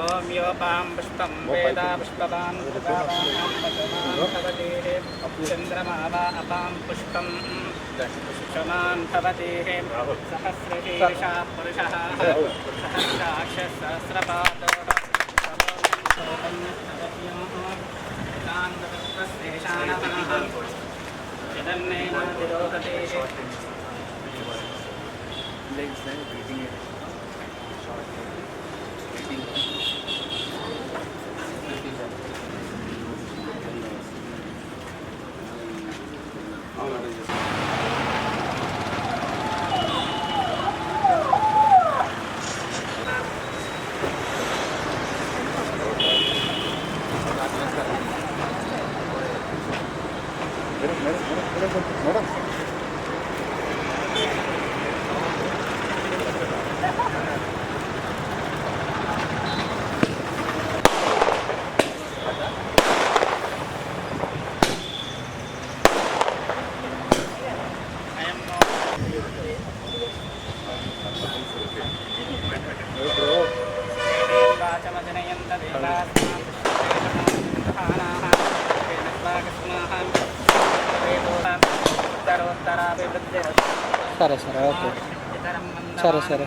ఓం యోపాం చంద్రమావా అపాం పుష్పం పుష్పమాన్ భవతి సహస్రశీర్షా పురుషः సహస్రాక్షసహస్రపాదో జగన్నేనాతిరోహతే సరే సరే ఓకే సరే సరే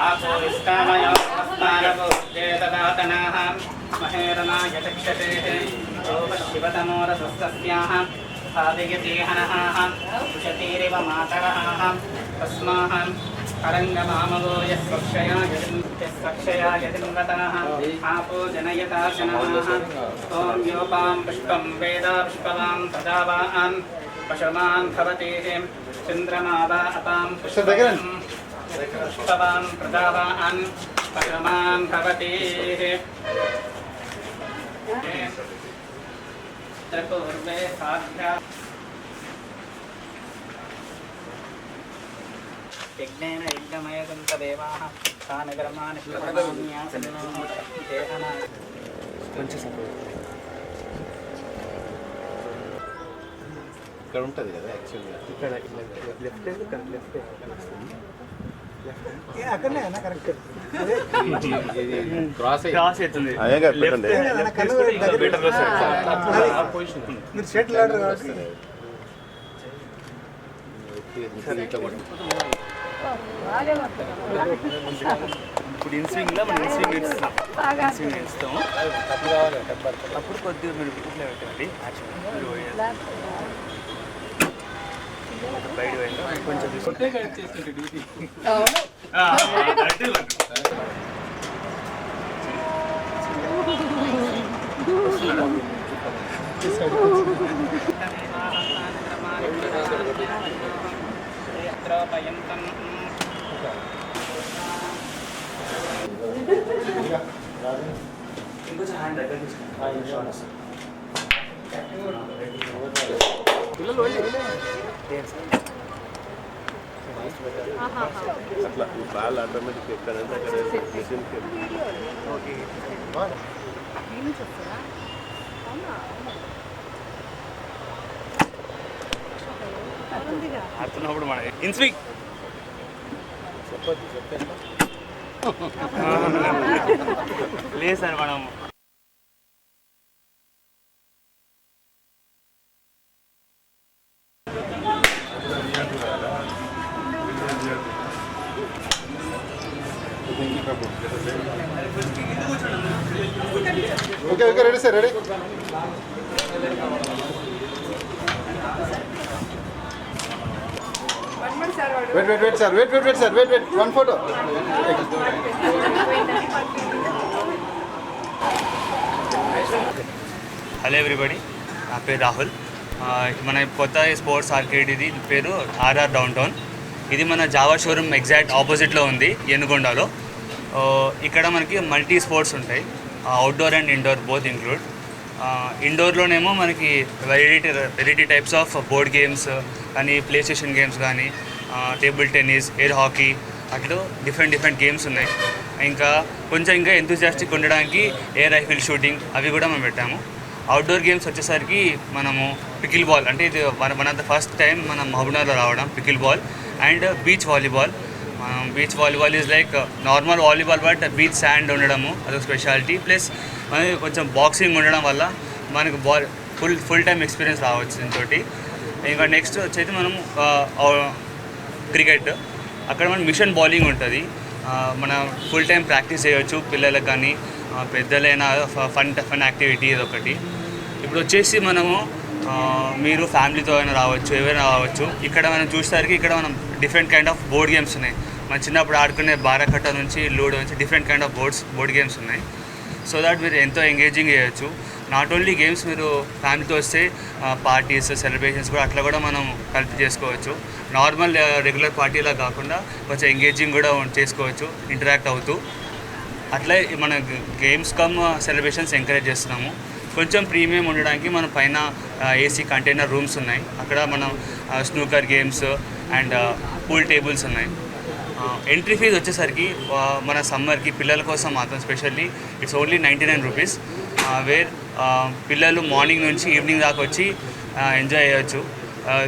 आपो विस्तामयोस्तारभूतेतदातनाः महेरणाय चक्षतेः शिवतमोरसस्तस्याः साधयतीहनः उशतीरिव मातरः तस्माः तरङ्गमामवो यस्वक्षया यस्वक्षया यतिङ्गताः आपो जनयता जनाः ॐ योपां पुष्पं वेदापुष्पवां तदा वा आं पशुमान् भवतीः। चन्द्रमा वा अपां पुष्पम् पुष्पवान् प्रजावान् पशुमान् भवति पूर्वे साध्या यज्ञेन यज्ञमयतं तदेवाः तानि कर्माणि प्रकरणान्यासन्नो देहना ఇక్కడ ఉంటుంది కదా యాక్చువల్గా ఇక్కడ లెఫ్ట్ లెఫ్ట్ ఇది క్రాస్ అవుతుంది. ఇప్పుడు ఇన్స్వింగ్లో మనం ఇన్స్వింగ్ ఇస్తాం ఇన్స్వింగ్ ఇస్తాం అప్పుడు కొద్దిగా మీరు ఇట్లా పెట్టండి పోయాలి. బయట కొంచెం ఇంకొంచెం హ్యాండ్ దగ్గర తీసుకోండి అట్లా ఈ బాల్ ఆటోమేటిక్ ఎక్కడంటే అక్కడ మిషన్కి ఓకే మన ఇన్స్వింగ్ లేదు సార్ మనం okay okay ready sir ready wait wait wait sir wait wait wait sir wait wait one photo hello everybody నా పేరు రాహుల్. మన కొత్త స్పోర్ట్స్ ఆర్కేడ్ ఇది. పేరు ఆర్ఆర్ డౌన్ టౌన్ ఇది మన జావా షోరూమ్ ఎగ్జాక్ట్ ఆపోజిట్లో ఉంది ఎనుగొండలో ఇక్కడ మనకి మల్టీ స్పోర్ట్స్ ఉంటాయి. Outdoor and indoor both include ఇండోర్లోనేమో మనకి variety variety types of board games కానీ ప్లే స్టేషన్ గేమ్స్ కానీ టేబుల్ టెన్నిస్ ఎయిర్ హాకీ అట్లు డిఫరెంట్ డిఫరెంట్ గేమ్స్ ఉన్నాయి. ఇంకా కొంచెం ఇంకా ఎంతూజియాస్టిక్ ఉండడానికి ఎయిర్ రైఫిల్ షూటింగ్ అవి కూడా మనం పెట్టాము. అవుట్డోర్ గేమ్స్ వచ్చేసరికి మనము పికిల్ బాల్ అంటే ఇది one one of the first time మనం మహబూబ్నగర్లో రావడం pickle ball and beach volleyball beach volleyball is like normal volleyball but beach sand ఉండడము అదొక స్పెషాలిటీ ప్లస్ మనకి కొంచెం బాక్సింగ్ ఉండడం వల్ల మనకు ball full full time experience రావచ్చు దీంతో ఇంకా నెక్స్ట్ వచ్చేది మనం uh, uh, క్రికెట్ అక్కడ మన మిషన్ బౌలింగ్ ఉంటుంది. మనం మన ఫుల్ టైం ప్రాక్టీస్ చేయవచ్చు పిల్లలకు కానీ పెద్దలైన ఫన్ ఫన్ యాక్టివిటీ ఇది ఒకటి. ఇప్పుడు వచ్చేసి మనము మీరు ఫ్యామిలీతో అయినా రావచ్చు ఎవరైనా రావచ్చు. ఇక్కడ మనం చూసేసరికి ఇక్కడ మనం different kind of board games ఉన్నాయి. మన చిన్నప్పుడు ఆడుకునే బారాకట్ట నుంచి లూడో నుంచి different kind of boards board games ఉన్నాయి. సో దాట్ మీరు ఎంతో ఎంగేజింగ్ చేయొచ్చు. నాట్ ఓన్లీ గేమ్స్ మీరు ఫ్యామిలీతో వస్తే పార్టీస్ సెలబ్రేషన్స్ కూడా అట్లా కూడా మనం కలిపి చేసుకోవచ్చు. నార్మల్ రెగ్యులర్ పార్టీలా కాకుండా కొంచెం ఎంగేజింగ్ కూడా చేసుకోవచ్చు ఇంటరాక్ట్ అవుతూ. అట్లా మన గేమ్స్ కమ్ సెలబ్రేషన్స్ ఎంకరేజ్ చేస్తున్నాము. కొంచెం ప్రీమియం ఉండడానికి మన పైన ఏసీ కంటైనర్ రూమ్స్ ఉన్నాయి. అక్కడ మనం snooker games and pool tables ఉన్నాయి. ఎంట్రీ ఫీజ్ వచ్చేసరికి మన సమ్మర్కి పిల్లల కోసం మాత్రం specially it's only ninety nine rupees where పిల్లలు మార్నింగ్ నుంచి ఈవినింగ్ దాకా వచ్చి ఎంజాయ్ చేయొచ్చు.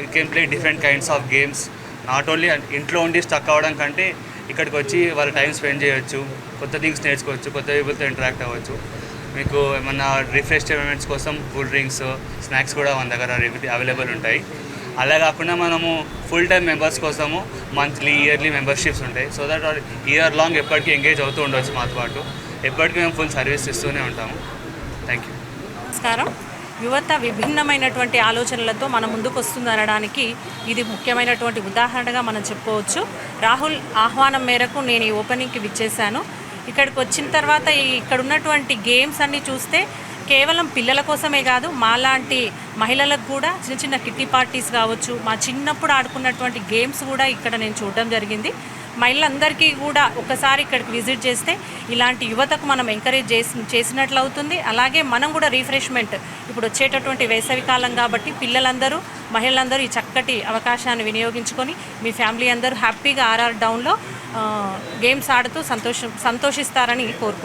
You can play different kinds of games. Not only ఇంట్లో ఉండి స్టక్ అవ్వడం కంటే ఇక్కడికి వచ్చి వాళ్ళ టైం స్పెండ్ చేయొచ్చు కొత్త థింగ్స్ నేర్చుకోవచ్చు కొత్త పీపుల్తో ఇంటరాక్ట్ అవ్వచ్చు. మీకు ఏమన్నా రిఫ్రెష్మెంట్స్ కోసం కూల్ డ్రింక్స్ స్నాక్స్ కూడా మన దగ్గర అవైలబుల్ ఉంటాయి. అలా కాకుండా మనము ఫుల్ టైం మెంబర్స్ కోసము మంత్లీ ఇయర్లీ మెంబర్షిప్స్ ఉంటాయి. సో దట్ ఇయర్ లాంగ్ ఎప్పటికీ ఎంగేజ్ అవుతూ ఉండవచ్చు మాతో పాటు. ఎప్పటికీ మేము ఫుల్ సర్వీస్ ఇస్తూనే ఉంటాము. థ్యాంక్ యూ నమస్కారం. యువత విభిన్నమైనటువంటి ఆలోచనలతో మన ముందుకు వస్తుంది అనడానికి ఇది ముఖ్యమైనటువంటి ఉదాహరణగా మనం చెప్పుకోవచ్చు. రాహుల్ ఆహ్వానం మేరకు నేను ఈ ఓపెనింగ్కి విచ్చేశాను. ఇక్కడికి వచ్చిన తర్వాత ఇక్కడ ఉన్నటువంటి గేమ్స్ అన్నీ చూస్తే కేవలం పిల్లల కోసమే కాదు మాలాంటి మహిళలకు కూడా చిన్న చిన్న కిట్టి పార్టీస్ కావచ్చు మా చిన్నప్పుడు ఆడుకున్నటువంటి గేమ్స్ కూడా ఇక్కడ నేను చూడడం జరిగింది. మహిళలందరికీ కూడా ఒకసారి ఇక్కడికి విజిట్ చేస్తే ఇలాంటి యువతకు మనం ఎంకరేజ్ చేసి చేసినట్లు అవుతుంది అలాగే మనం కూడా రీఫ్రెష్మెంట్ ఇప్పుడు వచ్చేటటువంటి వేసవి కాలం కాబట్టి పిల్లలందరూ మహిళలందరూ ఈ చక్కటి అవకాశాన్ని వినియోగించుకొని మీ ఫ్యామిలీ అందరూ హ్యాపీగా ఆర్ఆర్ డౌన్లో గేమ్స్ ఆడుతూ సంతోషం సంతోషిస్తారని కోరుకుంటున్నాను.